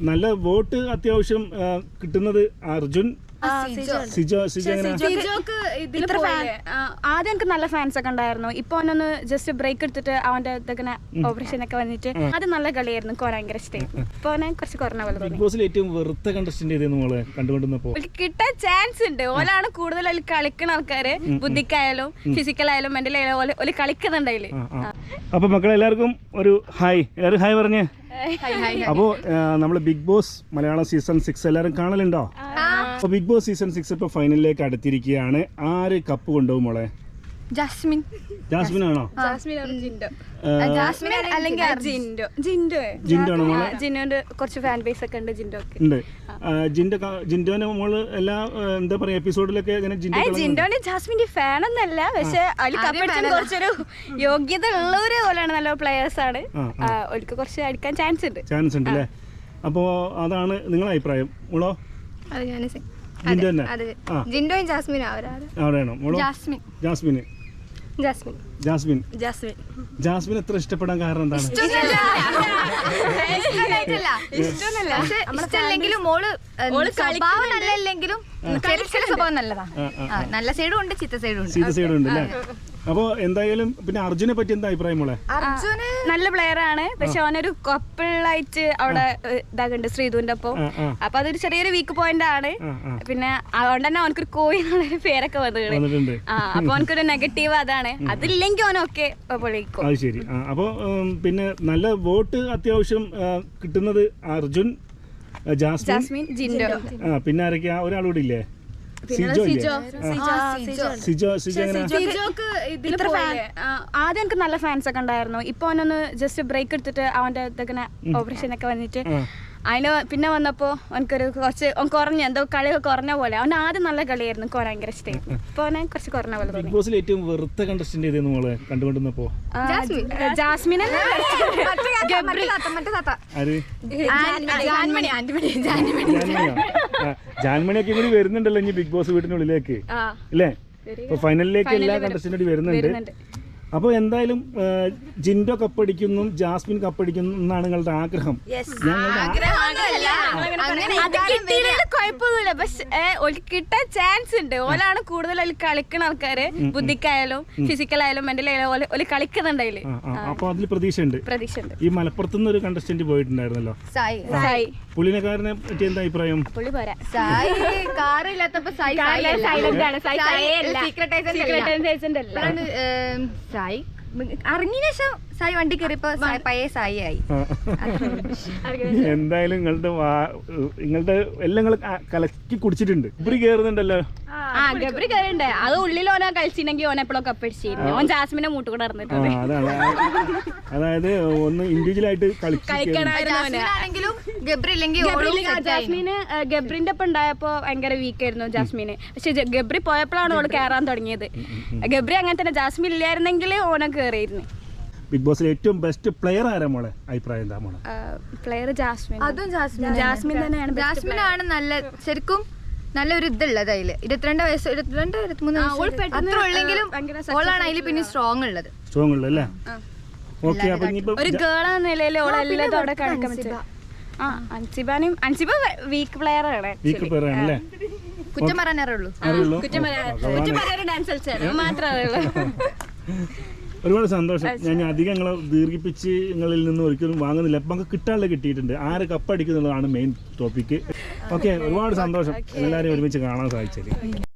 നല്ല വോട്ട് അത്യാവശ്യം കിട്ടുന്നത് അർജുൻ ആദ്യം എനിക്ക് നല്ല ഫാൻസ് ഒക്കെ ഉണ്ടായിരുന്നു. ഇപ്പൊ അവനൊന്ന് ജസ്റ്റ് ബ്രേക്ക് എടുത്തിട്ട് അവന്റെ ഇതൊക്കെ ഓപ്പറേഷൻ ഒക്കെ വന്നിട്ട് അത് നല്ല കളിയായിരുന്നു. ഭയങ്കര ഇഷ്ടം ഇപ്പൊ അവനെ കുറച്ച് കുറഞ്ഞ പോലെ കിട്ടാൻ ചാൻസ് ഉണ്ട്. ഓലാണ് കൂടുതൽ അതിൽ കളിക്കുന്ന ആൾക്കാര്. ബുദ്ധിക്കായാലും ഫിസിക്കൽ ആയാലും മെന്റൽ ആയാലും ഓൽ കളിക്കുന്നുണ്ട് അതിൽ. അപ്പൊ മക്കളെ എല്ലാവർക്കും ഒരു ഹായ് എല്ലാവരും ഹായ് പറഞ്ഞേ. അപ്പോ നമ്മൾ Bigg Boss Malayalam season six എല്ലാവരും കാണലുണ്ടോ? അപ്പോൾ ബിഗ് ബോസ് സീസൺ സിക്സ് ഇപ്പോൾ ഫൈനലിലേക്ക് അടുത്തിരിക്കുകയാണ്. ആര് കപ്പ് കൊണ്ടുപോകും മോളെ? ജാസ്മിൻ. ജാസ്മിൻ ആണോ? ജാസ്മിൻ or ജിൻഡോ? ജാസ്മിൻ അല്ലെങ്കിൽ ജിൻഡോ. ജിൻഡോ. ജിൻഡോ. ആണോ മോളെ? ജിൻഡോന്റെ കുറച്ച് ഫാൻ ബേസ് ഒക്കെ ഉണ്ട് ജിൻഡോക്ക് ഉണ്ട്. ആ, ജിൻഡോ ക- ജിൻഡോനെ മോൾ എല്ലാ ആ, എന്താ പറയാ എപ്പിസോഡിലൊക്കെ ഇങ്ങനെ ജിൻഡോ ഏയ് കളഞ്ഞു. ജിൻഡോന്റെ ജാസ്മിന്റെ ഫാൻ ഒന്നല്ല പക്ഷെ അതിൽ കപ്പടിച്ചാൽ കുറച്ചൊരു യോഗ്യത ഉള്ളവര് പോലെയാണ് നല്ല പ്ലേയേഴ്സ് ആണ്. ആ, ആ, ഓൾക്ക് കുറച്ച് അടിക്കാൻ ചാൻസ് ഉണ്ട്. ചാൻസ് ഉണ്ട് അല്ലേ അപ്പോൾ അതാണ് നിങ്ങളുടെ അഭിപ്രായം. മോളോ? അത് ഞാൻ ജിൻഡോ തന്നെ? അതെ ആ. ജിൻഡോയും ജാസ്മിനും അവരാണ് അവിടെയാണോ? മോളോ? ജാസ്മിൻ. ജാസ്മിന്? ജാസ്മിൻ. ജാസ്മിൻ? ജാസ്മിൻ. ജാസ്മിൻ എത്ര ഇഷ്ടപ്പെടാൻ കാരണം എന്താണ്? ഇഷ്ടമല്ലെങ്കിലും മോൾ സ്വഭാവം നല്ലല്ലെങ്കിലും ചില ചില സ്വഭാവം നല്ലതാ. ആ, ആ, ആ, നല്ല സൈഡും ഉണ്ട് ചീത്ത സൈഡും ഉണ്ട്. സീത സൈഡ് ഉണ്ട് അല്ലേ അപ്പോൾ എന്തായാലും പിന്നെ അർജുനെ പറ്റി എന്താ അഭിപ്രായം മോളെ? അർജുന് നല്ല പ്ലെയർ ആണ്. പക്ഷെ അവനൊരു കപ്പിളായിട്ട് അവിടെ ഇതാകുണ്ട് ഇതാകുന്നുണ്ട് ശ്രീധുവിന്റെ ഒപ്പം. അപ്പൊ അതൊരു ചെറിയൊരു വീക്ക് പോയിന്റ് ആണ്. പിന്നെ അതുകൊണ്ട് തന്നെ അവനക്കൊരു കോയി എന്നുള്ളൊരു പേരൊക്കെ വന്നിട്ടുണ്ട്. അപ്പൊ അവനക്കൊരു നെഗറ്റീവ് അതാണ്. അതില്ലെങ്കിൽ അവനൊക്കെ പൊളിക്കും അത് ശരി. അപ്പോൾ പിന്നെ നല്ല വോട്ട് അത്യാവശ്യം കിട്ടുന്നത് അർജുൻ ജാസ്മിൻ. ജാസ്മിൻ ജിൻഡോ. ആ പിന്നെ ആരൊക്കെയാ? ഒരാളൂടെ ഇല്ലേ? സിജോ സിജോ. സിജോക്ക് ഇത്ര ആദ്യം എനിക്ക് നല്ല ഫാൻസ് ഒക്കെ ഉണ്ടായിരുന്നു. ഇപ്പൊ അവനൊന്ന് ജസ്റ്റ് ബ്രേക്ക് എടുത്തിട്ട് അവന്റെ ഇതൊക്കെ ഓപ്പറേഷൻ ഒക്കെ വന്നിട്ട്. അതിന് പിന്നെ വന്നപ്പോ എനിക്കൊരു കുറച്ച് കുറഞ്ഞ എന്തോ കളിയൊക്കെ കുറഞ്ഞ പോലെ. അവൻ ആദ്യം നല്ല കളിയായിരുന്നു എനിക്ക് ഭയങ്കര ഇഷ്ടമായിരുന്നു ഇപ്പൊ അവനെ കുറച്ച് കുറഞ്ഞ പോലെ ബിഗ് തോന്നി. ബോസിൽ ഏറ്റവും വെറുത്ത കണ്ടസ്റ്റന്റ് ഏതെന്ന് മോളെ കണ്ടുകൊണ്ടിരുന്നപ്പോ? ആ, ജാസ്മിൻ. ജാൻമണി. ജാൻമണി. ജാൻമണിയോ? ജാൻമണിയൊക്കെ കൂടി വരുന്നുണ്ടല്ലോ ഇനി ബിഗ് ബോസ് വീടിനുള്ളിലേക്ക്. അല്ലേ ഇപ്പൊ ഫൈനലിലേക്ക് എല്ലാ കണ്ടസ്റ്റന്റും വരുന്നുണ്ട്. അപ്പോൾ എന്തായാലും ജിൻഡോ കപ്പടിക്കുന്നു ജാസ്മിൻ കപ്പടിക്കുന്നു എന്നാണ് നിങ്ങളുടെ ആഗ്രഹം. കുഴപ്പമൊന്നുമില്ല. പക്ഷെ കിട്ടാൻ ചാൻസ് ഉണ്ട്. ഓലാണ് കൂടുതൽ അതിൽ കളിക്കുന്ന ആൾക്കാര്. ബുദ്ധിക്കായാലും ഫിസിക്കലായാലും മെന്റൽ ആയാലും ഓൽ കളിക്കുന്നുണ്ട് അതിൽ അപ്പോൾ അതിൽ പ്രതീക്ഷയുണ്ട്. പ്രതീക്ഷ ഉണ്ട് ഈ മലപ്പുറത്തുനിന്ന് ഒരു കണ്ടസ്റ്റന്റ് പോയിട്ടുണ്ടായിരുന്നല്ലോ. സായി. സായി. പുള്ളിനെക്കാരനെ പറ്റി എന്താ അഭിപ്രായം? പുള്ളി പോരാ. സായി കാറില്ലാത്തപ്പോ സൈലന്റ് ആണ്. സീക്രട്ട് agent അല്ല. സായി. ഇറങ്ങിയ ശേഷം സായി വണ്ടി കയറിയപ്പോ സായി പഴയ സായി ആയി. എന്തായാലും നിങ്ങളുടെ വാ- നിങ്ങളുടെ എല്ലാം നിങ്ങൾ കലക്കി കുടിച്ചിട്ടുണ്ട്. ഇപ്പറി കയറുന്നുണ്ടല്ലോ ആ ഗബ്രി കയറിണ്ട് അത് ഉള്ളിൽ ഓനെ കളിച്ചിട്ടുണ്ടെങ്കിൽ ഓനെ എപ്പോഴും കപ്പടിച്ചിരുന്നു ഓൻ ജാസ്മിനെ മൂട്ട് കൂടെ ആ നടന്നിട്ടുണ്ട് അതാണ്. അതായത് ഒന്ന് ഇൻഡിവിജ്വൽ ആയിട്ട് കയറി. ആണെങ്കിലും ഗബ്രി ഇല്ലെങ്കിൽ. ജാസ്മിന് ഗബ്രിന്റെ ഒപ്പം ഉണ്ടായപ്പോ ഭയങ്കര വീക്ക് ആയിരുന്നു ജാസ്മിന്. പക്ഷെ ഗബ്രി പോയപ്പോഴാണ് ഓൾ കയറാൻ തുടങ്ങിയത്. ഗബ്രി അങ്ങനെ തന്നെ ജാസ്മിൻ ഇല്ലായിരുന്നെങ്കിൽ ഓനെ കയറിയിരുന്നു ബിഗ് ബോസിൽ ഏറ്റവും ബെസ്റ്റ് പ്ലെയർ ആരാ മോളെ? അഭിപ്രായം എന്താ മോളെ? Player Jasmine. അതും ജാസ്മിൻ ജാസ്മിൻ തന്നെയാണ്. best ജാസ്മിൻ ആണ് നല്ല ശരിക്കും നല്ലൊരു ഇതുള്ളത് അതിൽ ഇരുപത്തിരണ്ട് വയസ്സ് ഇരുപത്തിരണ്ട് ഇരുപത്തിമൂന്ന് അത്ര ഉള്ളെങ്കിലും ഓളാണ് അതിൽ പിന്നെ സ്ട്രോങ് ഉള്ളത്. സ്ട്രോങ് ഉള്ളത് അല്ലേ? ഓക്കെ അപ്പൊ ഇനിയിപ്പോ ഒരു ഗേൾ എന്ന നിലയിൽ ഓളെല്ലാം അവിടെ കാണിക്കാൻ പറ്റും ആ അൻസിബാനും അൻസിബ വീക്ക് പ്ലെയർ ആണ് വീക്ക് പ്ലെയർ ആണല്ലേ കുറ്റം പറയാനേ അറിയുള്ളൂ. കുറ്റം പറയാൻ ഡാൻസ് കളിച്ചാൽ മാത്രമേ ഉള്ളൂ ഒരുപാട് സന്തോഷം. ഞാൻ അധികം നിങ്ങളെ ദീർഘിപ്പിച്ച് നിങ്ങളിൽ നിന്ന് ഒരിക്കലും വാങ്ങുന്നില്ല. അപ്പം നമുക്ക് കിട്ടാനുള്ള കിട്ടിയിട്ടുണ്ട്. ആര് കപ്പടിക്കുന്നുള്ളതാണ് മെയിൻ ടോപ്പിക് ഓക്കെ ഒരുപാട് സന്തോഷം. എല്ലാവരെയും ഒരുമിച്ച് കാണാൻ സാധിച്ചത്